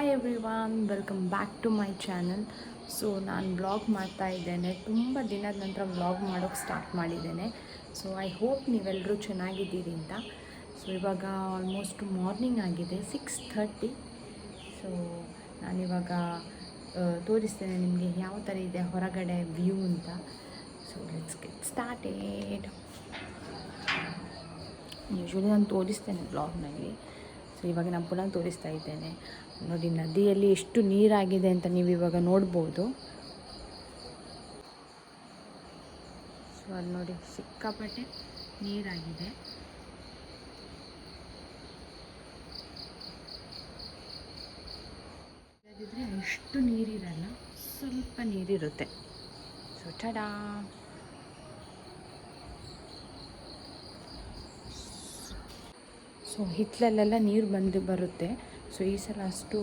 Hi everyone welcome back to my channel so ನಾನು blog ಮಾಡ್ತಾ ಇದ್ದೇನೆ. ತುಂಬ ದಿನದ ನಂತರ ಬ್ಲಾಗ್ ಮಾಡೋಕ್ಕೆ ಸ್ಟಾರ್ಟ್ ಮಾಡಿದ್ದೇನೆ. ಸೊ ಐ ಹೋಪ್ ನೀವೆಲ್ಲರೂ ಚೆನ್ನಾಗಿದ್ದೀರಿ ಅಂತ. ಸೊ ಇವಾಗ ಆಲ್ಮೋಸ್ಟ್ ಮಾರ್ನಿಂಗ್ ಆಗಿದೆ ಸಿಕ್ಸ್ ಥರ್ಟಿ ಸೊ ನಾನಿವಾಗ ತೋರಿಸ್ತೇನೆ ನಿಮಗೆ ಯಾವ ಥರ ಇದೆ ಹೊರಗಡೆ ವ್ಯೂ ಅಂತ. So let's get started usually ನಾನು ತೋರಿಸ್ತೇನೆ ಬ್ಲಾಗ್ನಲ್ಲಿ ಸೊ ಇವಾಗ ನಾನು ಪುನಃ ತೋರಿಸ್ತಾ ಇದ್ದೇನೆ. ನೋಡಿ, ನದಿಯಲ್ಲಿ ಎಷ್ಟು ನೀರಾಗಿದೆ ಅಂತ ನೀವು ಇವಾಗ ನೋಡ್ಬೋದು. ಸೊ ಅಲ್ಲಿ ನೋಡಿ, ಸಿಕ್ಕಾಪಟ್ಟೆ ನೀರಾಗಿದೆ. ಇಲ್ಲದಿದ್ದರೆ ನೀರಿರಲ್ಲ, ಸ್ವಲ್ಪ ನೀರಿರುತ್ತೆ. ಸೊ ಟಡಾ ಸೊ ಹಿತ್ತಲಲ್ಲೆಲ್ಲ ನೀರು ಬಂದು ಬರುತ್ತೆ. ಸೊ ಈ ಸಲ ಅಷ್ಟು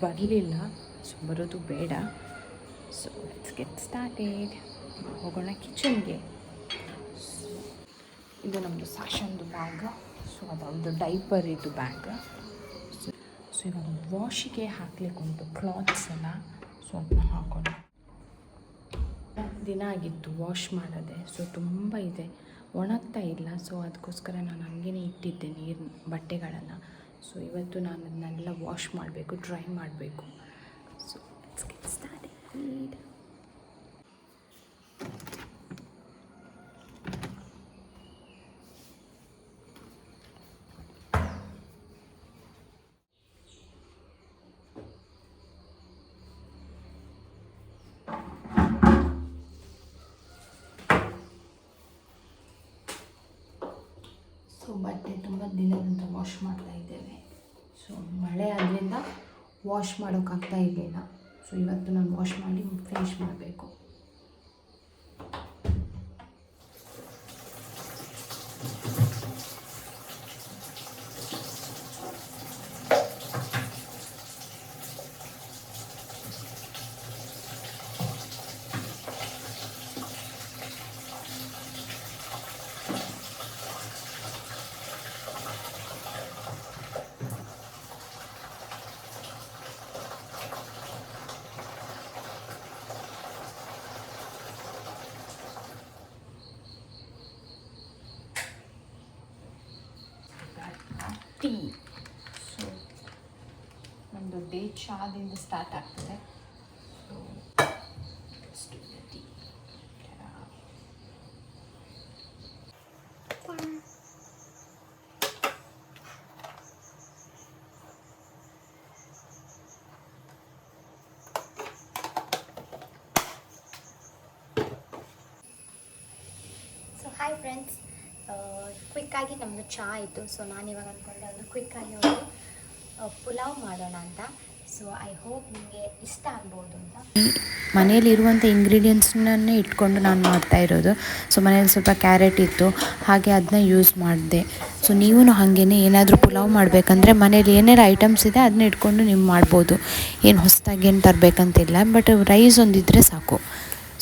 ಬರಲಿಲ್ಲ. ಸೊ ಬರೋದು ಬೇಡ. ಸೊ ಲೆಟ್ಸ್ ಗೆಟ್ ಸ್ಟಾರ್ಟೆಡ್ ಹೋಗೋಣ ಕಿಚನ್ಗೆ ಇದು ನಮ್ಮದು ಸಾಶನ್ದು ಬ್ಯಾಗ್ ಸೊ ಅದೊಂದು ಡೈಪರ್ ಇದು ಬ್ಯಾಗ್ ಸೊ ಸೊ ಇವಾಗ ವಾಶಿಗೆ ಹಾಕ್ಲಿಕ್ಕೆ ಉಂಟು ಕ್ಲಾತ್ಸ್ ಎಲ್ಲ. ಸೊ ಅದನ್ನ ಹಾಕೋಣ. ದಿನ ಆಗಿತ್ತು ವಾಶ್ ಮಾಡೋದೆ. ಸೊ ತುಂಬ ಇದೆ. ಒಣಗ್ತಾ ಇಲ್ಲ. ಸೊ ಅದಕ್ಕೋಸ್ಕರ ನಾನು ಹಂಗೇ ಇಟ್ಟಿದ್ದೆ ನೀರು, ಬಟ್ಟೆಗಳನ್ನು. ಸೊ ಇವತ್ತು ನಾನು ಅದನ್ನೆಲ್ಲ ವಾಶ್ ಮಾಡಬೇಕು ಡ್ರೈ ಮಾಡಬೇಕು. ಸೊ ಸ್ಟಾರ್ಟ್ ಬಟ್ಟೆ ತುಂಬ ದಿನದಿಂದ ವಾಶ್ ಮಾಡ್ತಾ ಇದ್ದೇವೆ. ಸೊ ಮಳೆ ಆದ್ದರಿಂದ ವಾಶ್ ಮಾಡೋಕ್ಕಾಗ್ತಾ ಇರಲಿಲ್ಲ. ಸೊ ಇವತ್ತು ನಾನು ವಾಶ್ ಮಾಡಿ ಫಿನಿಶ್ ಮಾಡಬೇಕು. ಟೀ ಸೊ ನಮ್ಮದು ಡೇ ಚಾದಿಂದ ಸ್ಟಾರ್ಟ್ ಆಗ್ತದೆ. So tea so hi friends ಕ್ವಿಕ್ಕಾಗಿ ನಮ್ಮದು ಚಾ ಇತ್ತು ಸೊ ನಾನಿವಾಗ ಅಂದ್ಕೊಂಡೆ ಕ್ವಿಕ್ ಕ್ವಿಕ್ಕಾಗಿ ಒಂದು ಪುಲಾವ್ ಮಾಡೋಣ ಅಂತ. ಸೊ ಐ ಹೋಪ್ ನಿಮಗೆ ಇಷ್ಟ ಆಗ್ಬೋದು ಅಂತ. ಮನೆಯಲ್ಲಿ ಇರುವಂಥ ಇಂಗ್ರೀಡಿಯೆಂಟ್ಸ್ನನ್ನೇ ಇಟ್ಕೊಂಡು ನಾನು ಮಾಡ್ತಾ ಇರೋದು. ಸೊ ಮನೇಲಿ ಸ್ವಲ್ಪ ಕ್ಯಾರೆಟ್ ಇತ್ತು. ಹಾಗೆ ಅದನ್ನ ಯೂಸ್ ಮಾಡಿದೆ. ಸೊ ನೀವು ಹಾಗೇ ಏನಾದರೂ ಪುಲಾವ್ ಮಾಡಬೇಕಂದ್ರೆ ಮನೇಲಿ ಏನೇನು ಐಟಮ್ಸ್ ಇದೆ ಅದನ್ನ ಇಟ್ಕೊಂಡು ನೀವು ಮಾಡ್ಬೋದು. ಏನು ಹೊಸದಾಗಿ ಏನು ತರಬೇಕಂತಿಲ್ಲ ಬಟ್ ರೈಸ್ ಒಂದಿದ್ದರೆ ಸಾಕು.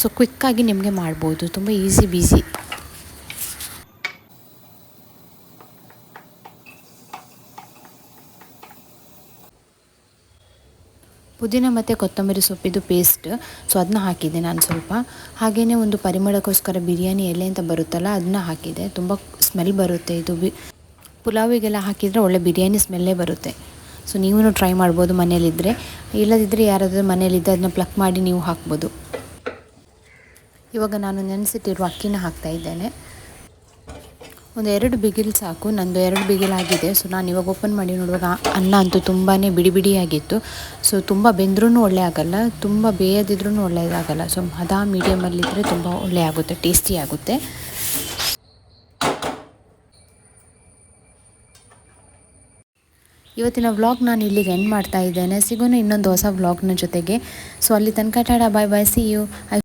ಸೊ ಕ್ವಿಕ್ಕಾಗಿ ನಿಮಗೆ ಮಾಡ್ಬೋದು. ತುಂಬ ಈಸಿ ಬೀಸಿ ಪುದೀನ ಮತ್ತು ಕೊತ್ತಂಬರಿ ಸೊಪ್ಪಿದು ಪೇಸ್ಟ್ ಸೊ ಅದನ್ನ ಹಾಕಿದ್ದೆ ನಾನು ಸ್ವಲ್ಪ. ಹಾಗೆಯೇ ಒಂದು ಪರಿಮಳಕ್ಕೋಸ್ಕರ ಬಿರಿಯಾನಿ ಎಲೆ ಅಂತ ಬರುತ್ತಲ್ಲ ಅದನ್ನ ಹಾಕಿದೆ ತುಂಬ ಸ್ಮೆಲ್ ಬರುತ್ತೆ ಇದು. ಬಿ ಪುಲಾವಿಗೆಲ್ಲ ಹಾಕಿದರೆ ಒಳ್ಳೆ ಬಿರಿಯಾನಿ ಸ್ಮೆಲ್ಲೇ ಬರುತ್ತೆ. ಸೊ ನೀವೂ ಟ್ರೈ ಮಾಡ್ಬೋದು ಮನೇಲಿದ್ದರೆ ಇಲ್ಲದಿದ್ದರೆ ಯಾರಾದರೂ ಮನೇಲಿದ್ದರೆ ಅದನ್ನ ಪ್ಲಕ್ ಮಾಡಿ ನೀವು ಹಾಕ್ಬೋದು. ಇವಾಗ ನಾನು ನೆನೆಸಿಟ್ಟಿರುವ ಅಕ್ಕಿನ ಹಾಕ್ತಾ ಇದ್ದೇನೆ. ಒಂದು ಎರಡು ಬಿಗಿಲ್ ಸಾಕು, ನಂದು ಎರಡು ಬಿಗಿಲಾಗಿದೆ ಸೊ ನಾನು ಇವಾಗ ಓಪನ್ ಮಾಡಿ ನೋಡುವಾಗ ಅನ್ನ ಅಂತೂ ತುಂಬಾ ಬಿಡಿ ಬಿಡಿಯಾಗಿತ್ತು ಸೊ ತುಂಬ ಬೆಂದ್ರೂ ಒಳ್ಳೆ ಆಗಲ್ಲ, ತುಂಬ ಬೇಯದಿದ್ರೂ ಒಳ್ಳೆಯದಾಗಲ್ಲ ಸೊ ಹದ ಮೀಡಿಯಮಲ್ಲಿದ್ದರೆ ತುಂಬ ಒಳ್ಳೆ ಆಗುತ್ತೆ ಟೇಸ್ಟಿ ಆಗುತ್ತೆ. ಇವತ್ತಿನ ವ್ಲಾಗ್ ನಾನು ಇಲ್ಲಿಗೆ ಎಂಡ್ ಮಾಡ್ತಾ ಇದ್ದೇನೆ. ಸಿಗೋಣ ಇನ್ನೊಂದು ಹೊಸ ವ್ಲಾಗ್ನ ಜೊತೆಗೆ. ಸೊ ಅಲ್ಲಿ ತನಕ tada bye bye see you